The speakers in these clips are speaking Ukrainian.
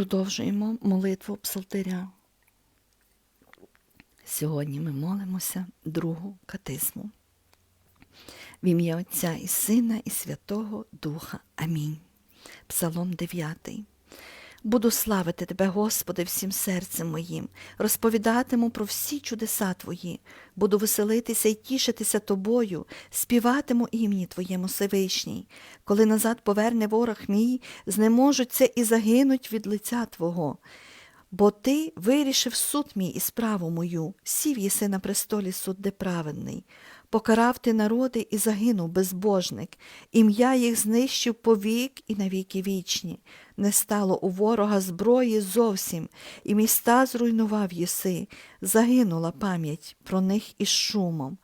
Продовжуємо молитву Псалтиря. Сьогодні ми молимося другу катизму. В ім'я Отця і Сина, і Святого Духа. Амінь. Псалом 9. Буду славити Тебе, Господи, всім серцем моїм, розповідатиму про всі чудеса Твої, буду веселитися і тішитися Тобою, співатиму ім'ї Твоєму Всевишній. Коли назад поверне ворог мій, знеможуться і загинуть від лиця Твого. Бо ти вирішив суд мій і справу мою, сів єси на престолі суд, де праведний. Покарав ти народи і загинув безбожник, ім'я їх знищив повік і навіки вічні. Не стало у ворога зброї зовсім, і міста зруйнував єси, загинула пам'ять про них із шумом.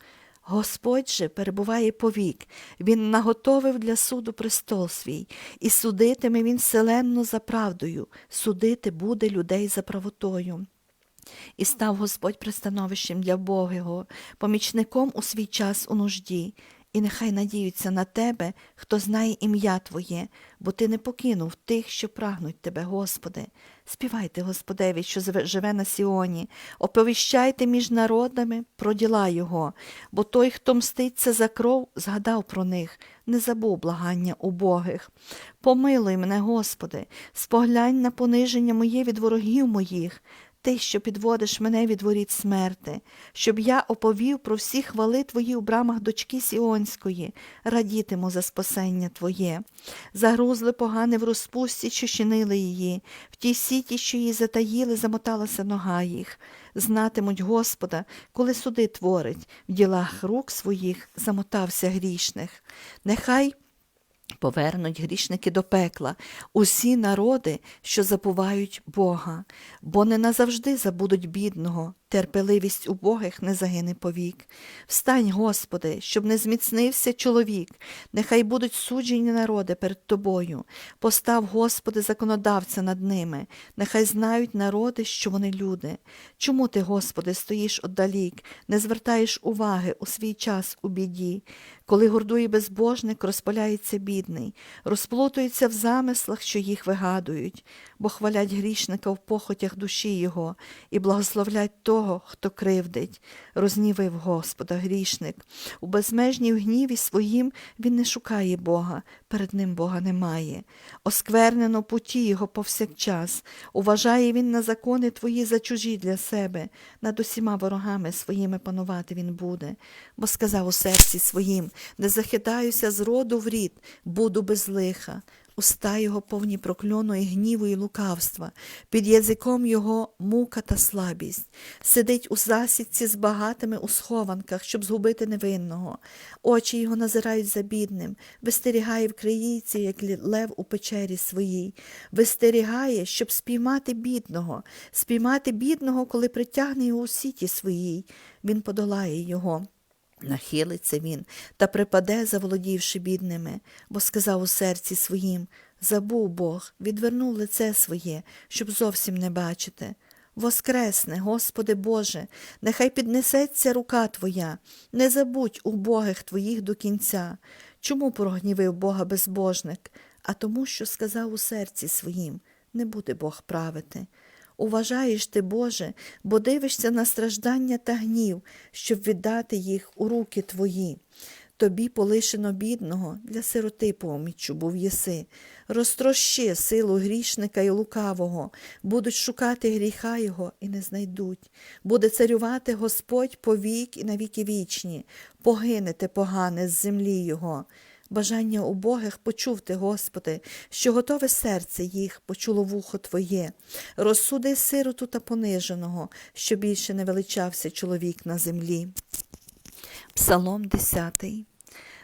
Господь же перебуває повік, Він наготовив для суду престол свій, і судитиме він вселенну за правдою, судити буде людей за правотою. І став Господь пристановищем для Богого, помічником у свій час у нужді, і нехай надіються на тебе, хто знає ім'я Твоє, бо Ти не покинув тих, що прагнуть Тебе, Господи. Співайте Господеві, що живе на Сіоні, оповіщайте між народами про діла Його, бо той, хто мститься за кров, згадав про них, не забув благання убогих. Помилуй мене, Господи, споглянь на пониження моє від ворогів моїх, ти, що підводиш мене від воріт смерти, щоб я оповів про всі хвали Твої у брамах дочки Сіонської, радітиму за спасення Твоє. Загрузли погане в розпусті, що чинили її, в тій сіті, що її затаїли, замоталася нога їх. Знатимуть Господа, коли суди творить, в ділах рук своїх замотався грішних. Нехай Повернуть грішники до пекла, усі народи, що забувають Бога, бо не назавжди забудуть бідного, терпеливість убогих не загине повік. Встань, Господи, щоб не зміцнився чоловік, нехай будуть суджені народи перед Тобою. Постав, Господи, законодавця над ними, нехай знають народи, що вони люди. Чому ти, Господи, стоїш отдалік, не звертаєш уваги у свій час у біді? Коли гордує безбожник, розпаляється бідний, розплутується в замислах, що їх вигадують, бо хвалять грішника в похотях душі його і благословлять того, хто кривдить. Рознівив Господа грішник. У безмежній гніві своїм він не шукає Бога, перед ним Бога немає. Осквернено путі його повсякчас. Уважає він на закони твої за чужі для себе. Над усіма ворогами своїми панувати він буде. Бо сказав у серці своїм, не захитаюся з роду в рід, буду без лиха. Уста його повні прокльону і гніву і лукавства, під язиком його мука та слабість. Сидить у засідці з багатими у схованках, щоб згубити невинного. Очі його назирають за бідним, вистерігає в криїці, як лев у печері своїй, вистерігає, щоб спіймати бідного, спіймати бідного, коли притягне його у сіті своїй. Він подолає його. Нахилиться він та припаде, заволодівши бідними, бо сказав у серці своїм забув Бог, відвернув лице своє, щоб зовсім не бачити. Воскресне, Господи Боже, нехай піднесеться рука Твоя, не забудь убогих Твоїх до кінця. Чому прогнівив Бога безбожник? А тому, що сказав у серці своїм не буде Бог правити. Уважаєш ти, Боже, бо дивишся на страждання та гнів, щоб віддати їх у руки твої. Тобі полишено бідного, для сироти поміччю був єси. Розтрощи силу грішника і лукавого, будуть шукати гріха його і не знайдуть. Буде царювати Господь повік і навіки вічні, погинете погане з землі його. Бажання убогих почув ти, Господи, що готове серце їх почуло вухо Твоє. Розсуди сироту та пониженого, що більше не величався чоловік на землі. Псалом 10.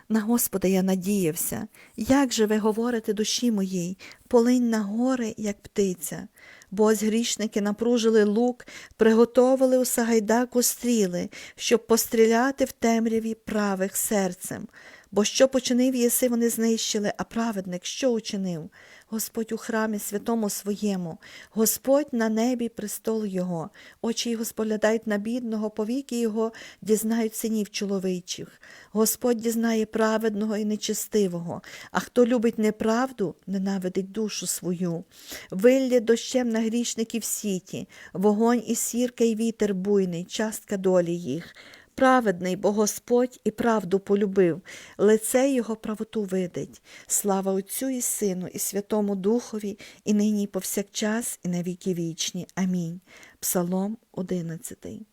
На Господа я надіявся. Як же ви говорите душі моїй, полинь на гори, як птиця. Бо ось грішники напружили лук, приготовили у Сагайдаку стріли, щоб постріляти в темряві правих серцем. Бо що починив єси, вони знищили, а праведник що учинив? Господь у храмі святому своєму, Господь на небі престол Його, очі його споглядають на бідного, повіки його дізнають синів чоловічих. Господь дізнає праведного і нечестивого, а хто любить неправду, ненавидить душу свою. Виллє дощем на грішників сіті, вогонь і сірка, і вітер буйний, частка долі їх. Праведний, бо Господь і правду полюбив, лице його правоту видить. Слава Отцю і Сину, і Святому Духові, і нині, і повсякчас, і на віки вічні. Амінь. Псалом 11.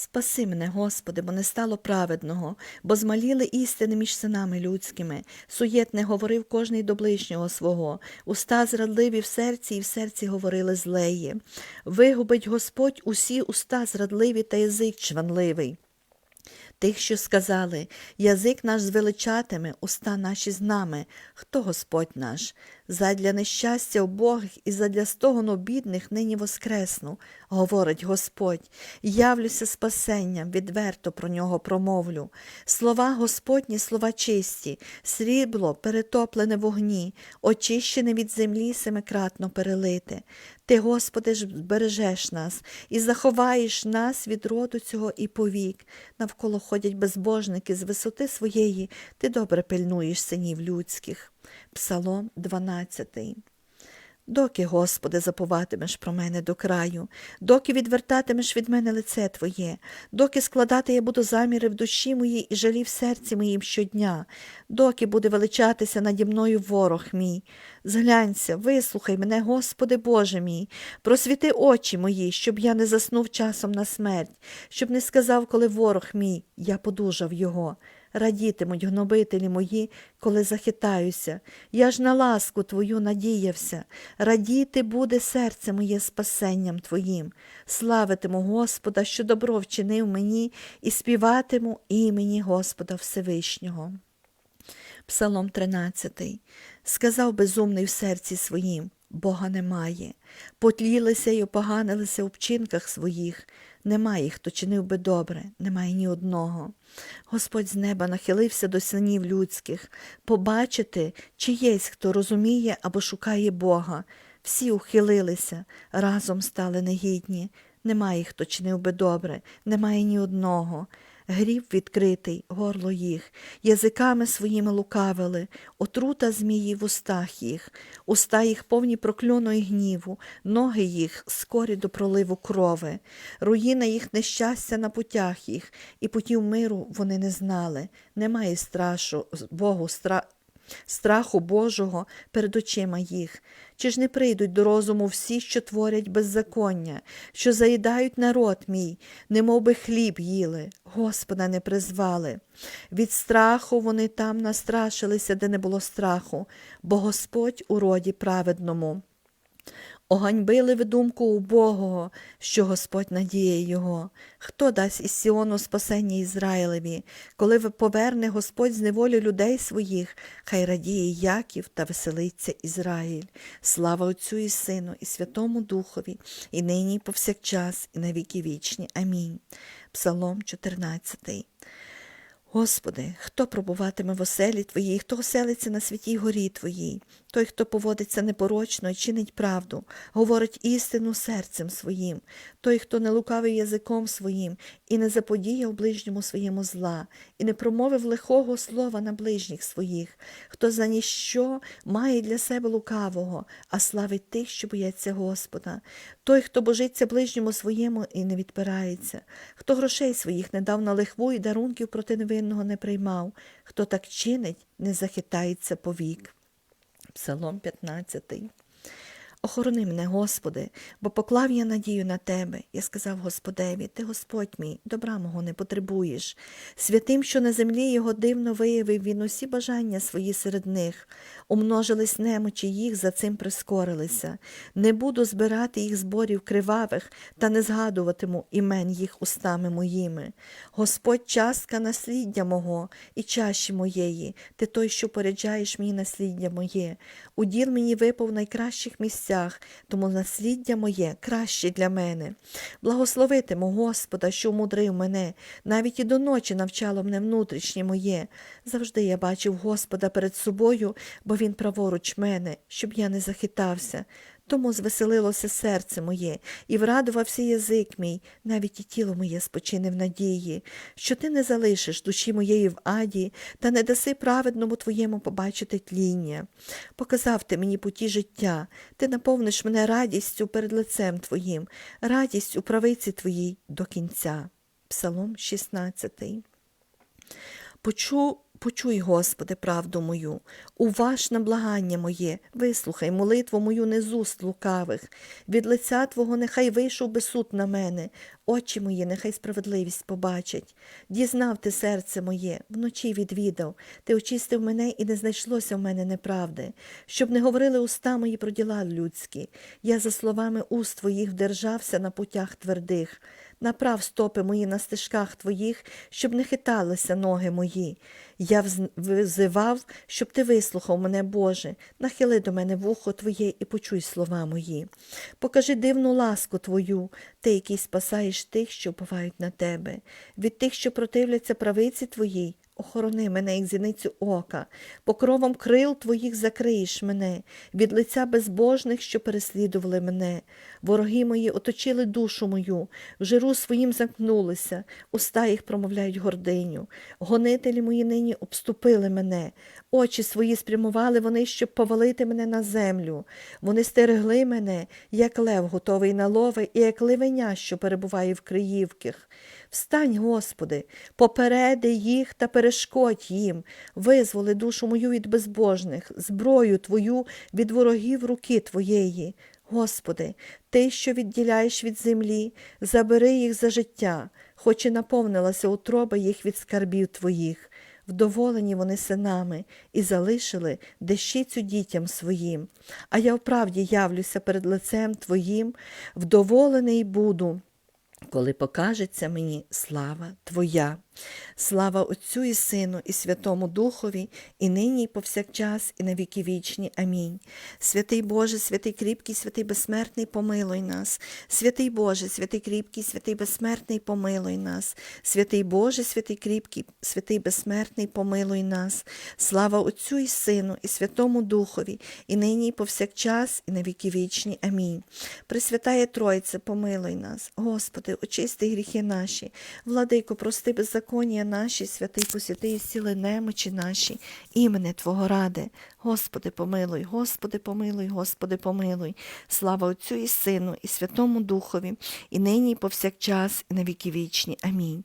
Спаси мене, Господи, бо не стало праведного, бо змаліли істини між синами людськими. Суєтне говорив кожний до ближнього свого, уста зрадливі в серці, і в серці говорили злеї. Вигубить Господь усі уста зрадливі та язик чванливий. Тих, що сказали, язик наш звеличатиме, уста наші з нами. Хто Господь наш? Задля нещастя убогих і задля стогону бідних нині воскресну, говорить Господь, явлюся спасенням, відверто про нього промовлю. Слова Господні, слова чисті, срібло перетоплене в огні, очищене від землі семикратно перелите. Ти, Господи, ж збережеш нас і заховаєш нас від роду цього і повік. Навколо ходять безбожники з висоти своєї, ти добре пильнуєш синів людських. Псалом 12. Доки, Господи, заповатимеш про мене до краю, доки відвертатимеш від мене лице Твоє, доки складати я буду заміри в душі моїй і жалі в серці моїм щодня, доки буде величатися наді мною ворог мій. Зглянься, вислухай мене, Господи Боже мій, просвіти очі мої, щоб я не заснув часом на смерть, щоб не сказав, коли ворог мій, я подужав його. Радітимуть гнобителі мої, коли захитаюся. Я ж на ласку Твою надіявся. Радіти буде серце моє спасенням Твоїм. Славитиму Господа, що добро вчинив мені, і співатиму імені Господа Всевишнього. Псалом 13. Сказав безумний в серці своїм, Бога немає. Потлілися й опоганилися у вчинках своїх. Немає, хто чинив би добре, немає ні одного. Господь з неба нахилився до синів людських, побачити, чи єсть, хто розуміє або шукає Бога. Всі ухилилися, разом стали негідні. Немає, хто чинив би добре, немає ні одного. Гріб відкритий, горло їх, язиками своїми лукавили, отрута змії в устах їх, уста їх повні прокльону гніву, ноги їх скорі до проливу крови, руїна їх нещастя на путях їх, і путів миру вони не знали. Немає страшу Богу стра... страху Божого перед очима їх. Чи ж не прийдуть до розуму всі, що творять беззаконня, що заїдають народ мій, немов би хліб їли, Господа не призвали. Від страху вони там настрашилися, де не було страху, бо Господь у роді праведному. Оганьбили ви думку убогого, що Господь надіє його. Хто дасть із Сіону спасення Ізраїлеві, коли поверне Господь з неволі людей своїх, хай радіє Яків та веселиться Ізраїль. Слава Отцю і Сину, і Святому Духові, і нині, і повсякчас, і на віки вічні. Амінь. Псалом 14. Господи, хто пробуватиме в оселі Твоїй, хто оселиться на святій горі Твоїй, той, хто поводиться непорочно і чинить правду, говорить істину серцем своїм, той, хто не лукавив язиком своїм і не заподіяв ближньому своєму зла, і не промовив лихого слова на ближніх своїх, хто за ніщо має для себе лукавого, а славить тих, що бояться Господа, той, хто божиться ближньому своєму і не відпирається, хто грошей своїх не дав на лихву і дарунків проти невинного не приймав, хто так чинить, не захитається повік. Псалом 15. Охорони мене, Господи, бо поклав я надію на Тебе. Я сказав Господеві, Ти Господь мій, добра мого не потребуєш. Святим, що на землі його дивно виявив він усі бажання свої серед них, умножились немочі їх, за цим прискорилися. Не буду збирати їх зборів кривавих, та не згадуватиму імен їх устами моїми. Господь частка насліддя мого і чаші моєї, ти той, що поряджаєш мені насліддя моє. Уділ мені випав в найкращих місцях тому насліддя моє краще для мене. Благословитиму Господа, що мудрив мене, навіть і до ночі навчало мене внутрішнє моє. Завжди я бачив Господа перед собою, бо Він праворуч мене, щоб я не захитався. Тому звеселилося серце моє, і врадувався язик мій, навіть і тіло моє спочине в надії, що ти не залишиш душі моєї в аді, та не даси праведному твоєму побачити тління. Показав ти мені путі життя, ти наповниш мене радістю перед лицем твоїм, радість у правиці твоїй до кінця. Псалом 16. Почу, почуй, Господи, правду мою, уваж на благання моє, вислухай молитву мою не з уст лукавих. Від лиця Твого нехай вийшов би суд на мене, очі мої, нехай справедливість побачать. Дізнав ти серце моє, вночі відвідав, ти очистив мене і не знайшлося в мене неправди, щоб не говорили уста мої про діла людські. Я за словами уст твоїх вдержався на путях твердих. Направ стопи мої на стежках твоїх, щоб не хиталися ноги мої. Я визивав, щоб ти вислухав мене, Боже, нахили до мене вухо Твоє і почуй слова мої. Покажи дивну ласку Твою, ти, який спасаєш тих, що уповають на тебе, від тих, що противляться правиці Твоїй. Охорони мене, як зіницю ока, покровом крил твоїх закриєш мене, від лиця безбожних, що переслідували мене. Вороги мої оточили душу мою, в жиру своїм замкнулися, уста їх промовляють гординю. Гонителі мої нині обступили мене, очі свої спрямували вони, щоб повалити мене на землю. Вони стерегли мене, як лев готовий на лови, і як ливеня, що перебуває в криївках. Встань, Господи, попереди їх та перешкодь їм, визволи душу мою від безбожних, зброю Твою від ворогів руки Твоєї. Господи, Ти, що відділяєш від землі, забери їх за життя, хоч і наповнилася утроба їх від скарбів Твоїх. Вдоволені вони синами і залишили дещицю дітям своїм. А я вправді явлюся перед лицем Твоїм, вдоволений буду коли покажеться мені слава Твоя. Слава Отцю і Сину, і Святому Духові, і нині, і повсякчас, і на віки вічні. Амінь. Святий Боже, святий кріпкий, святий безсмертний, помилуй нас. Святий Боже, святий кріпкий, святий безсмертний, помилуй нас. Святий Боже, святий кріпкий, святий безсмертний, помилуй нас. Слава Отцю і Сину, і Святому Духові, і нині, і повсякчас, і на віки вічні. Амінь. Пресвятає Тройце, помилуй нас. Господи, очисти гріхи наші. Владико, прости беззаконня наші, святий посвяти і сіли немочі наші, імене Твого ради. Господи, помилуй, Господи, помилуй, Господи, помилуй. Слава Отцю і Сину, і Святому Духові, і нині, і повсякчас, і на віки вічні. Амінь.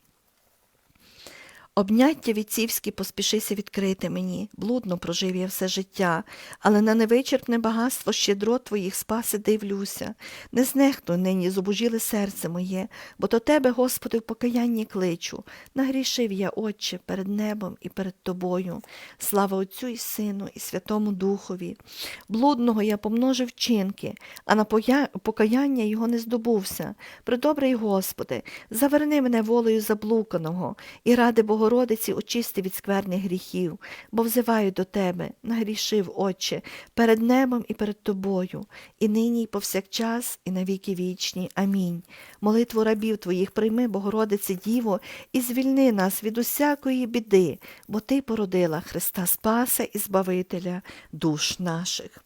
Обняття віцівські поспішися відкрити мені, блудно прожив я все життя, але на невичерпне багатство щедро твоїх спаси дивлюся. Не знехтуй нині зубожіле серце моє, бо до тебе, Господи, в покаянні кличу. Нагрішив я, Отче, перед небом і перед тобою. Слава Отцю і Сину, і Святому Духові. Блудного я помножив вчинки, а на покаяння його не здобувся. Предобрий Господи, заверни мене волею заблуканого, і ради Богородиці очисти від скверних гріхів, бо взиваю до Тебе, нагрішив, Отче, перед небом і перед Тобою, і нині, і повсякчас, і на віки вічні. Амінь. Молитву рабів Твоїх прийми, Богородице Діво, і звільни нас від усякої біди, бо Ти породила Христа Спаса і Збавителя душ наших.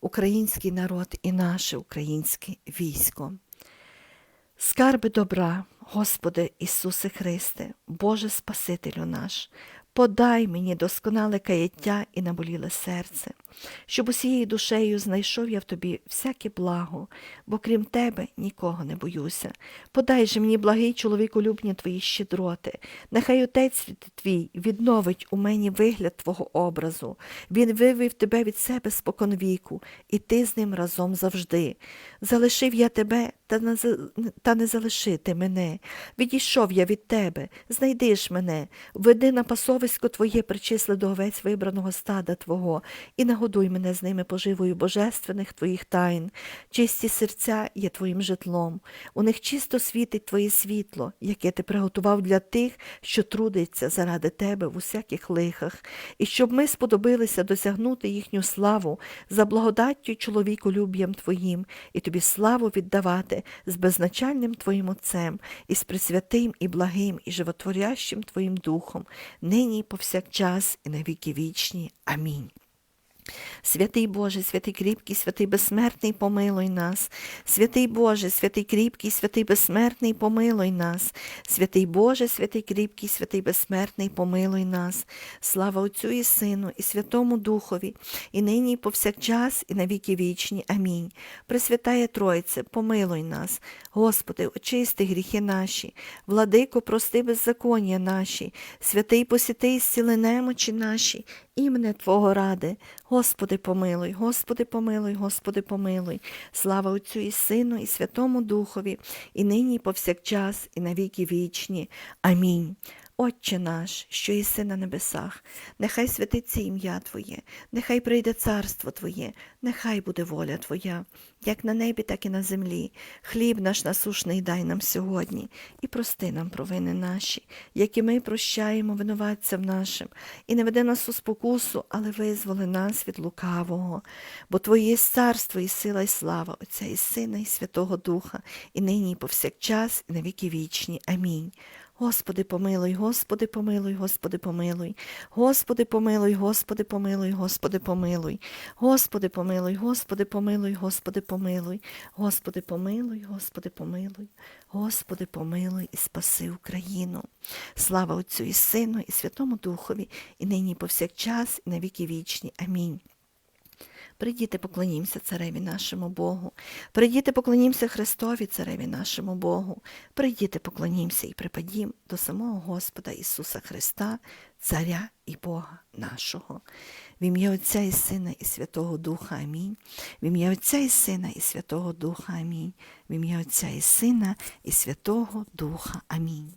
український народ і наше українське військо. Скарби добра, Господи Ісусе Христе, Боже Спасителю наш, подай мені досконале каяття і наболіле серце, щоб усією душею знайшов я в тобі всяке благо, бо крім тебе нікого не боюся. Подай же мені благий чоловіколюбні твої щедроти, нехай Отець твій відновить у мені вигляд Твого образу. Він вивів тебе від себе споконвіку, і ти з ним разом завжди. Залишив я тебе, та не, та не залишити мене. Відійшов я від тебе, знайди ж мене, веди на пасовисько Твоє, причисли до овець вибраного стада Твого, і нагодуй мене з ними поживою божественних Твоїх тайн. Чисті серця є Твоїм житлом, у них чисто світить Твоє світло, яке ти приготував для тих, що трудяться заради Тебе в усяких лихах, і щоб ми сподобилися досягнути їхню славу за благодаттю й чоловіколюб'ям Твоїм, і тобі славу віддавати з безначальним Твоїм Отцем, і з пресвятим і благим, і животворящим Твоїм Духом, нині і повсякчас, і на віки вічні. Амінь. Святий Боже, святий кріпкий, святий безсмертний, помилуй нас. Святий Боже, святий кріпкий, святий безсмертний, помилуй нас. Святий Боже, святий кріпкий, святий безсмертний, помилуй нас. Слава Отцю і Сину, і Святому Духові, і нині, і повсякчас, і на віки вічні. Амінь. Пресвятає Тройце, помилуй нас. Господи, очисти гріхи наші, владико, прости беззаконня наші, святий посіти зціли немочі наші, імене Твого ради. Господи, помилуй, Господи, помилуй, Господи, помилуй. Слава Отцю і Сину, і Святому Духові, і нині, і повсякчас, і на віки вічні. Амінь. Отче наш, що єси на небесах, нехай святиться ім'я Твоє, нехай прийде царство Твоє, нехай буде воля Твоя, як на небі, так і на землі. Хліб наш насушний дай нам сьогодні, і прости нам провини наші, які ми прощаємо винуватцям нашим, і не веди нас у спокусу, але визволи нас від лукавого. Бо Твоє є царство і сила, і слава Отця і Сина, і Святого Духа, і нині, і повсякчас, і на віки вічні. Амінь. Господи, помилуй, Господи, помилуй, Господи, помилуй, Господи, помилуй, Господи, помилуй, Господи, помилуй, Господи, помилуй, Господи, помилуй, Господи, помилуй, Господи, помилуй, Господи, помилуй, Господи, помилуй і спаси Україну. Слава Отцю і Сину, і Святому Духові, і нині, і повсякчас, і на віки вічні. Амінь. Прийдіте, поклонімося цареві нашому Богу. Прийдіте, поклонімося Христові, цареві нашому Богу. Прийдіте, поклонімося і припадім до самого Господа Ісуса Христа, Царя і Бога нашого. В ім'я Отця і Сина і Святого Духа Амінь. В ім'я Отця і Сина і Святого Духа Амінь. В ім'я Отця і Сина і Святого Духа Амінь.